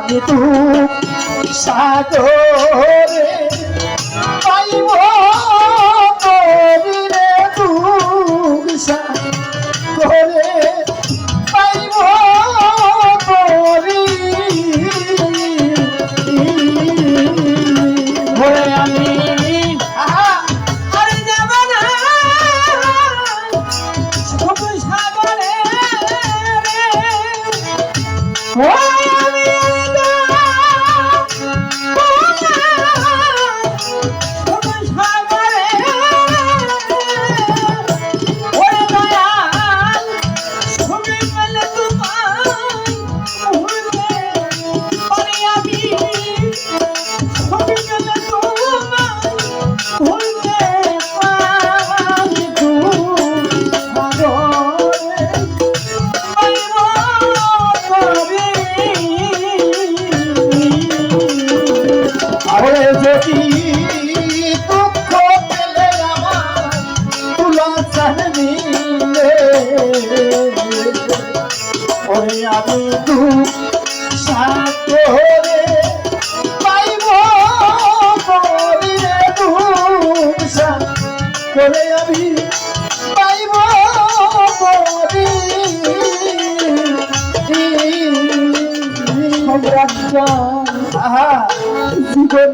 আমি তু সাগরে পাইব করিলে তু সাগরে পাইব করি আমি Whoa!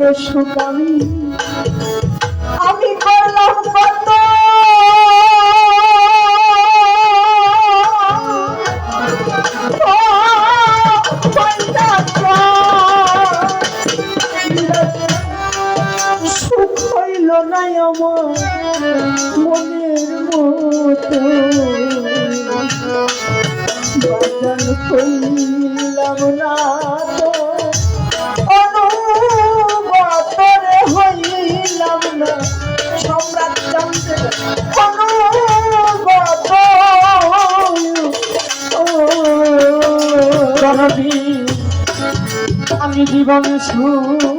দোষক আমি আমি করলাম কত? সুখ হইল নাই আমার মনের মতো। বাগান হইলাম না সম্রাট জানতে আমি জীবন সুখ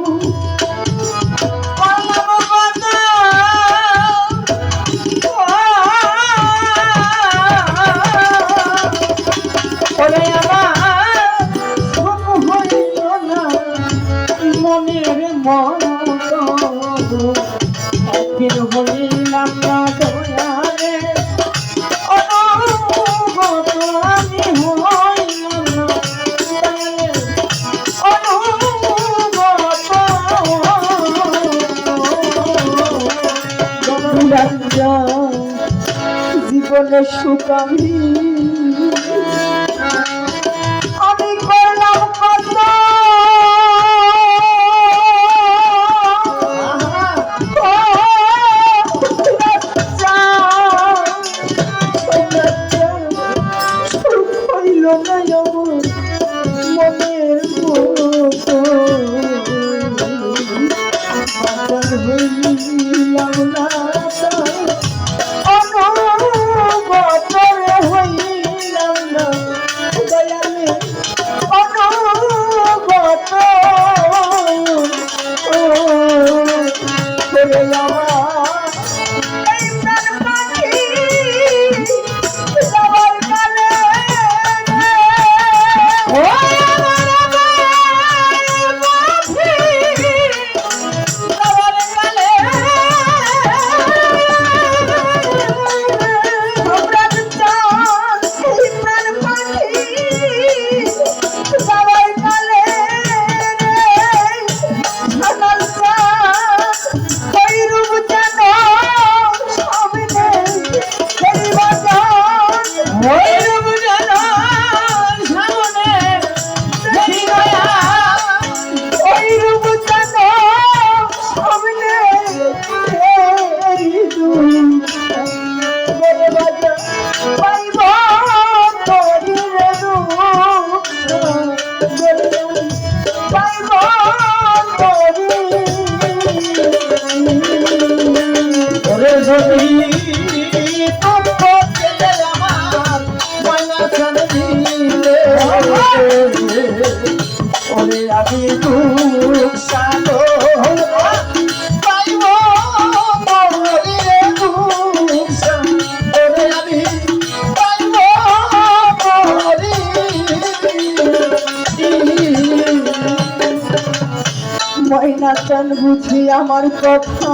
জীবনে সুখ যাবে দুঃখ সাগর। পাইব মরিয়ে দুঃখ সাগর আমি। পাইব মরিয়ে আমার কথা।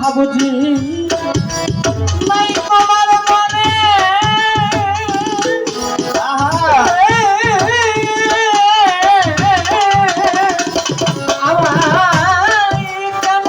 কথা বুঝি নাই তোমার মনে। আহা, আমায় কেন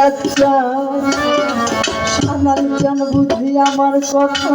চান সানাল চান বুঝি আমার কথা।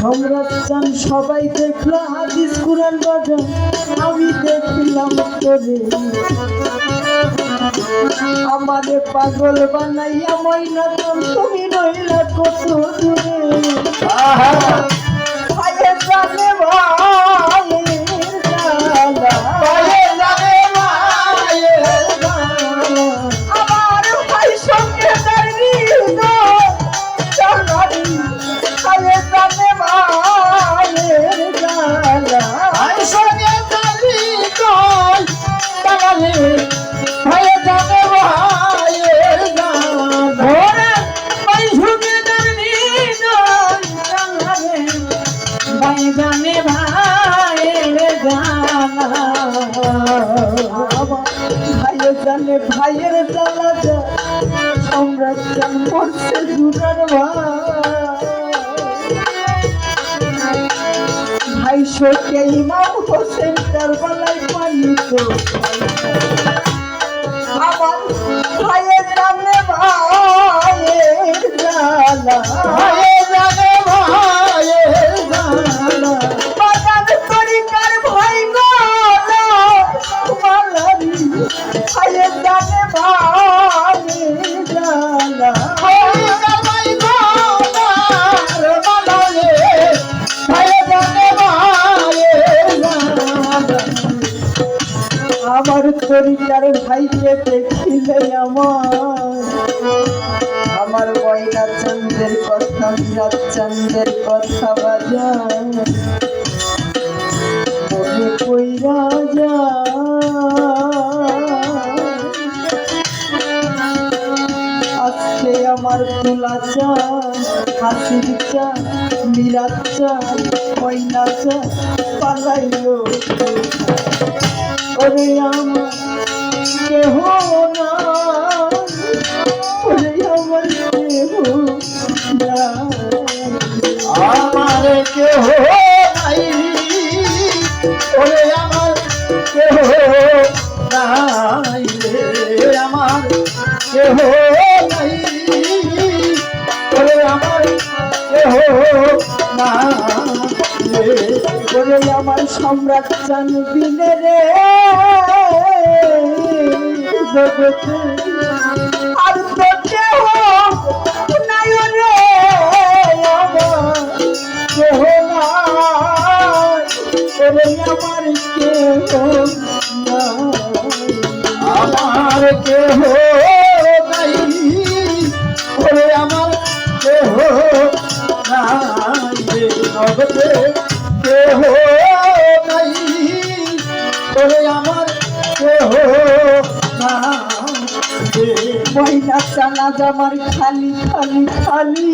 সম্রাট চান সবাই দেখল হাদিস কুরান বাজার আমি দেখলাম তোরে। আমারে পাগল বানাইয়া ময়না তুমি নইলা কত দূরে। আহা। ভাইয়ে জানে ভাইয়ের ভাইয়ের জানে, ভাইয়ের জ্বালা যা সম্রাট চান মরছে জুটার ভাই? শোকে ইমাম হোসেন তার কারবালায় পালিত আমার ভাইয়ের জানে ভাইয়ের জ্বালা। চন্দ্রের কথা বাজা মনে কই রাজা আজকে আমার তোলা চা হাসির চা মিরাজ চা ময়না চা পালাইল। ওরে আমার, কেহ কেহ নাই। ওরে আমার কেহ নাই রে। আমার কেহ নাই। ওরে আমার কেহ না ওরে আমার সম্রাট জানবি রে। জগতে মহিলা চানাজ আমার খালি খালি খালি।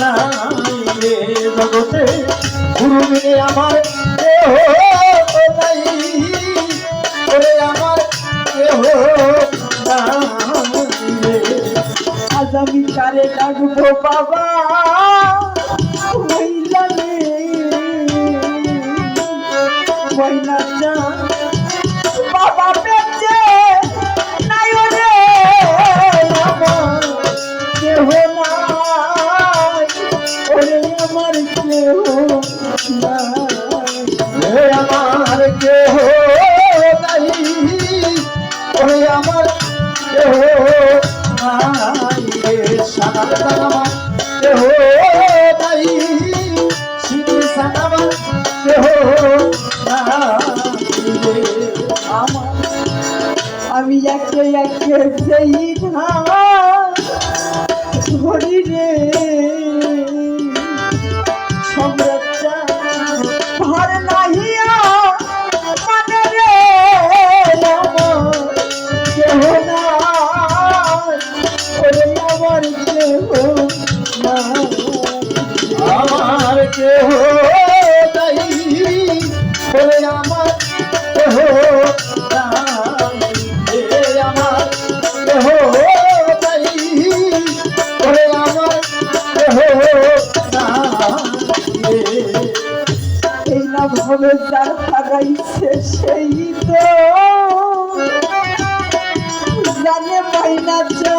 নাই জগতে গুরুবে আমার দেহ নাই ওরে আমার দেহ আজ আমি কারে লাগবো বাবা? 这一场。জীবনে যা হারাইছে সেই তো। জানে পাই না যা।